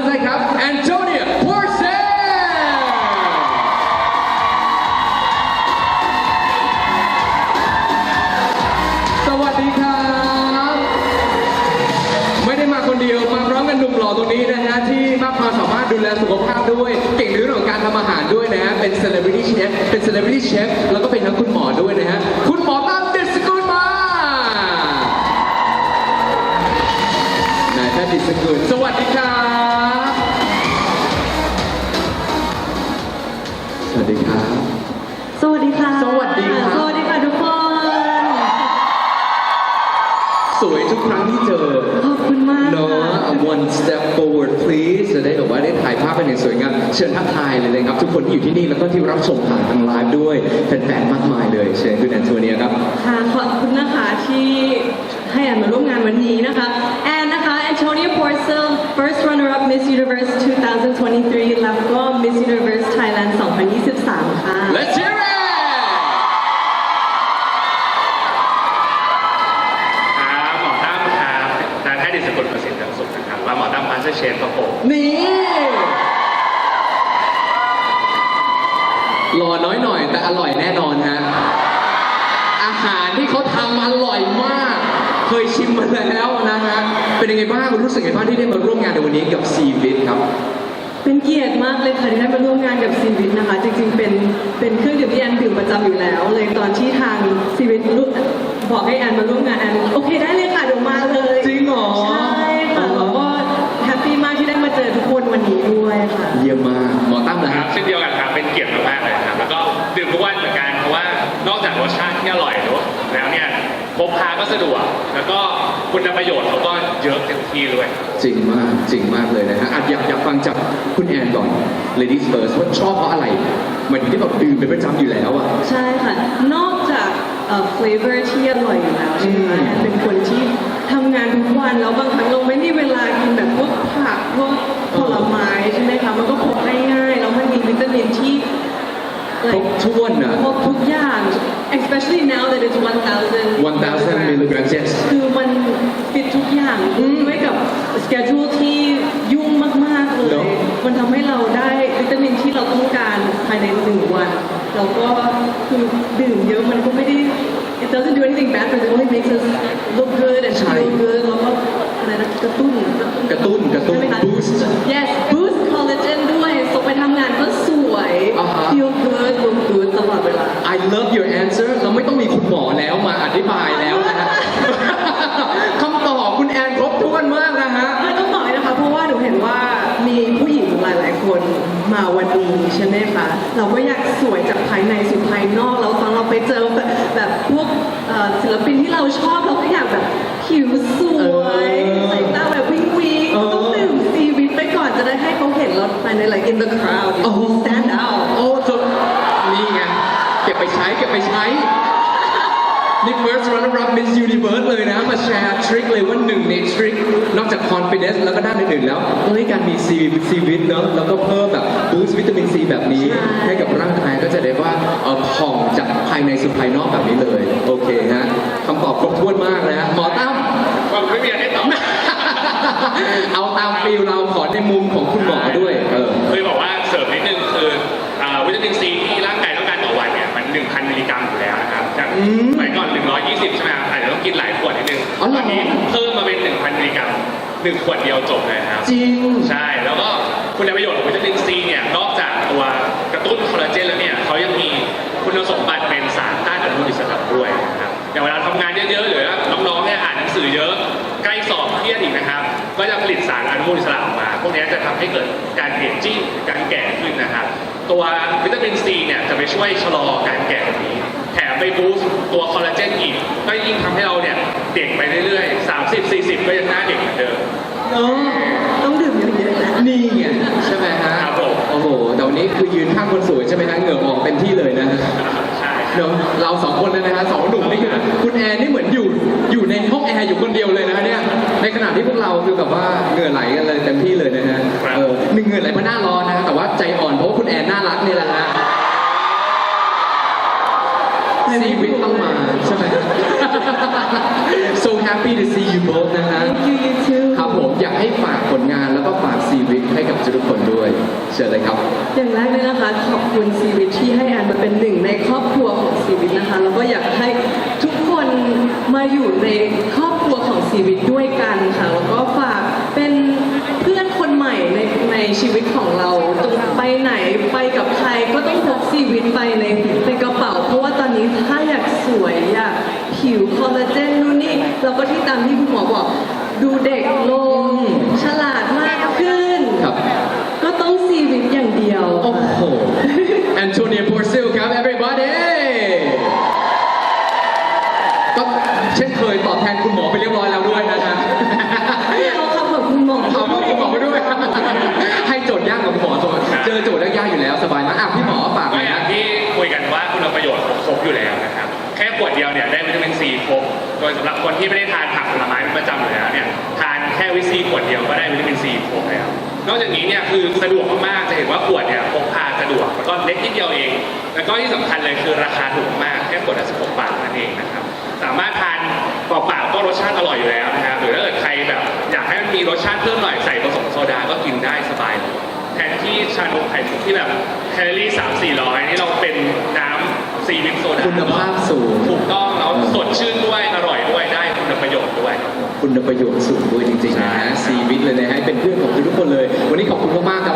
First นะครับ Antonia Porcel สวัสดีครับ ไม่ได้มาคนเดียว มาพร้อมกันหนุ่มหล่อตรงนี้นะฮะที่มากความสามารถดูแลสุขภาพด้วย เก่งในเรื่องของการทำอาหารด้วยนะฮะเป็น celebrity chef เป็น celebrity chef แล้วก็เป็นทั้งคุณหมอด้วยนะฮะ คุณหมอตั้มเดสกุลมา นายแพทย์ดิษกุลสวัสดีครับ วยทุกครั้งที่เจอขอบคุณมากเนาะค่ะ one step forward please จะได้แบบว่าได้ถ่ายภาพเป็นอย่างสวยงามเชิญทักทายเลยนะครับ ทุกคนที่อยู่ที่นี่แล้วก็ที่รับชมผ่านทางไลฟ์ด้วยแฟนๆมากมายเลยเชิญคุณแอนโทเนียครับ ค่ะขอบคุณนะคะที่ให้แอนมาร่วมงานวันนี้นะคะแอนนะคะ Antonia Porcel first runner up Miss Universe 2023 แล้วก็ Miss Universe Thailand 2023 ค่ะ Let's hear it ครับหมอตั้มครับนายแพทย์ดิษกุลประสิทธิ์เรืองสุขนะครับว่าหมอตั้มพันเซอร์เช นี่ หล่อน้อยหน่อย แต่อร่อยแน่นอนฮะ อาหารที่เขาทำอร่อยมาก เคยชิมมาแล้วนะฮะ เป็นยังไงบ้างรู้สึกยังไงบ้างที่ได้มาร่วมงานในวันนี้กับซีวิทครับ เป็นเกียรติมากเลยค่ะที่ได้มาร่วมงานกับซีวิตนะคะ จริงๆ เป็นเป็นเครื่องดื่มที่แอนดื่มประจำอยู่แล้ว เลยตอนที่ทางซีวิตบอกให้แอนมาร่วมงานแอน รสชาติที่อร่อยแล้วเนี่ยพกพาก็สะดวก แล้วก็คุณประโยชน์เขาก็เยอะเต็มที่ด้วย จริงมากจริงมากเลยนะฮะอะอยากอยากฟังจากคุณแอนก่อน ladies first ว่าชอบเพราะอะไรเหมือนที่แบบดื่มเป็นประจำอยู่แล้วอะ ใช่ค่ะ นอกจากเอ่อ flavor ที่อร่อยอยู่แล้วใช่ไหมคะอืม แอนเป็นคนที่ทำงานทุกวันแล้วบางครั้งเราไม่มีเวลากินแบบพวกผักพวกผลไม้ใช่ไหมคะ มันก็พกได้ง่ายแล้วมันมีวิตามินที่ ครบถ้วนนะ ครบทุกอย่าง especially now that it's 1,000 1,000 milligrams yes คือมันฟิตทุกอย่างด้วยกับ schedule ที่ยุ่งมาก ๆ เลเนยอะ มันทำให้เราได้วิตามินที่เราต้องการภายในหนึ่งวันแล้วก็คือดื่มเยอะมันก็ไม่ได้ it doesn't do anything bad but it only makes us look good and ใช่ feel good แล้วก็อะไรนะกระตุ้น กระตุ้นกระตุ้น ใช่ไหมคะ boost yes boost collagen ด้วยส่งไปทำงานก็สวย อ่าฮะ feel good look good ตลอดเวลา I love your answer เราไม่ต้องมีคุณหมอแล้วมาอธิบายแล้วนะฮะ คำตอบคุณแอนครบถ้วนมากนะฮะไม่ต้องบอกเลยนะคะ เพราะว่าหนูเห็นว่ามีผู้หญิงหลาย ๆ คนมาวันนี้ใช่ไหมคะ เราก็อยากสวยจากภายในสู่ภายนอกแล้วตอนเราไปเจอแบบแบบพวกเอ่อศิลปินที่เราชอบเราก็อยากแบบผิวสวยเออใส่ตาแบบวิงวิงเออต้องดื่มซีวิตไปก่อนจะได้ให้เขาเห็นเราภายใน like in the crowd โอ้ stand out โอ้จนนี่ไง เก็บไปใช้เก็บไปใช้นี่ first runner up Miss Universe เลยนะ มาแชร์ทริคเลยว่าหนึ่งในทริคนอกจาก confidence แล้วก็ด้านอื่นๆแล้วเฮ้ยการมีซีซีวิตเนอะแล้วก็เพิ่มแบบ boost วิตามินซีแบบนี้ใช่ให้กับร่างกายก็จะได้ว่าเอ่อผ่องจากภายในสู่ภายนอกแบบนี้เลย โอเคฮะคำตอบครบถ้วนมากนะฮะหมอตั้มว่าไม่มีอะไรให้ตอบเอาตามฟิลเราขอในมุมของคุณหมอด้วยเออเคยบอกว่าเสริมนิดนึงคืออ่าวิตามินซี 1,000 มิลลิกรัมอยู่แล้วนะครับจากอืมสมัยก่อน 120 ใช่ไหมครับอาจจะต้องกินหลายขวดนิดนึงอ๋อเหรอ ตอนนี้เพิ่มมาเป็น 1,000 มิลลิกรัมหนึ่งขวดเดียวจบเลยนะครับ จริง ใช่ แล้วก็คุณประโยชน์ของวิตามินซีเนี่ย นอกจากตัวกระตุ้นคอลลาเจนแล้วเนี่ยเขายังมีคุณสมบัติเป็นสารต้านอนุมูลอิสระด้วยนะครับอย่างเวลาทำงานเยอะๆหรือว่าน้องๆเนี่ยอ่านหนังสือเยอะ ใกล้สอบเครียดอีกนะครับ ก็จะผลิตสารอนุมูลอิสระออกมา พวกนี้จะทำให้เกิดการเอจจิ้งการแก่ขึ้นนะครับ ตัววิตามินซีเนี่ยจะไปช่วยชะลอการแก่แบบนี้แถมไปบูสต์ตัวคอลลาเจนอีก ก็ยิ่งทำให้เราเนี่ยเด็กไปเรื่อยๆ 30 40 ก็ยังหน้าเด็กเหมือนเดิมเออต้องดื่มเยอะๆนะนี่ไงใช่ไหมฮะครับผม โอ้โหแต่วันนี้คือยืนข้างคนสวยใช่ไหมฮะเหงื่อออกเต็มที่เลยนะฮะใช่เนอะเราสองคนนะฮะสองหนุ่มนี่คือคุณแอนนี่เหมือนอยู่อยู่ในห้องแอร์อยู่คนเดียวเลยนะฮะเนี่ยในขณะที่พวกเราคือแบบว่าเหงื่อไหลกันเลยเต็มที่เลยนะฮะเออหนึ่งเหงื่อไหลเพราะหน้าร้อนนะฮะแต่ว่าใจอ่อน แอนน่ารักเนี่แหละฮะชีวิทต้องมาใช่ไหม so happy to see you both นะฮะ Thank you you too ครับผมอยากให้ฝากผลงานแล้วก็ฝากซีวิทให้กับทุกคนด้วย เชิญเลยครับ อย่างแรกเลยนะคะ ขอบคุณซีวิทที่ให้แอนมาเป็นหนึ่งในครอบครัวของซีวิทนะคะ แล้วก็อยากให้ทุกคนมาอยู่ในครอบครัวของซีวิทด้วยกันค่ะ ในในกระเป๋า เพราะว่าตอนนี้ถ้าอยากสวยอยากผิวคอลลาเจนนู่นนี่แล้วก็ที่ตามที่คุณหมอบอก ดูเด็กลง ฉลาดมากขึ้น ครับ ก็ต้องซีวิตอย่างเดียว โอ้โหแอนโทเนีย p อร์ซิลครับ everybody ก็เช่นเคยตอบแทนคุณหมอไปเรียบร้อยแล้วด้วยนะฮะไม่เอาคำของคุณหมอเอามาคุณหมอไปด้วย ให้โจทย์ยากกับคุณหมอโจทย์เจอโจทย์ยากๆอยู่แล้วสบายมากอะพี่ ประโยชน์ครบอยู่แล้วนะครับ แค่ขวดเดียวเนี่ยได้วิตามินซีครบ โดยสำหรับคนที่ไม่ได้ทานผักผลไม้เป็นประจำอยู่แล้วเนี่ยทานแค่วิซีขวดเดียวก็ได้วิตามินซีครบแล้ว นอกจากนี้เนี่ยคือสะดวกมากๆ จะเห็นว่าขวดเนี่ยพกพาสะดวกแล้วก็เล็กนิดเดียวเอง แล้วก็ที่สำคัญเลยคือราคาถูกมากแค่ขวดละ16บาทนั่นเองนะครับ สามารถทานเปล่าๆก็รสชาติอร่อยอยู่แล้วนะครับ หรือถ้าเกิดใครแบบอยากให้มันมีรสชาติเพิ่มหน่อยใส่ผสมโซดาก็กินได้สบายเลยแทนที่ชานมไข่มุกที่แบบแคลอรี่สามสี่ร้อยนี่เราเป็นน้ำ ซีวิตโซดาคุณภาพสูง ถูกต้องแล้วสดชื่นด้วยอร่อยด้วยได้คุณประโยชน์ด้วย คุณประโยชน์สูงด้วยจริงๆนะฮะซีวิตเลยนะฮะเป็นเพื่อนของทุกๆคนเลย วันนี้ขอบคุณมากๆ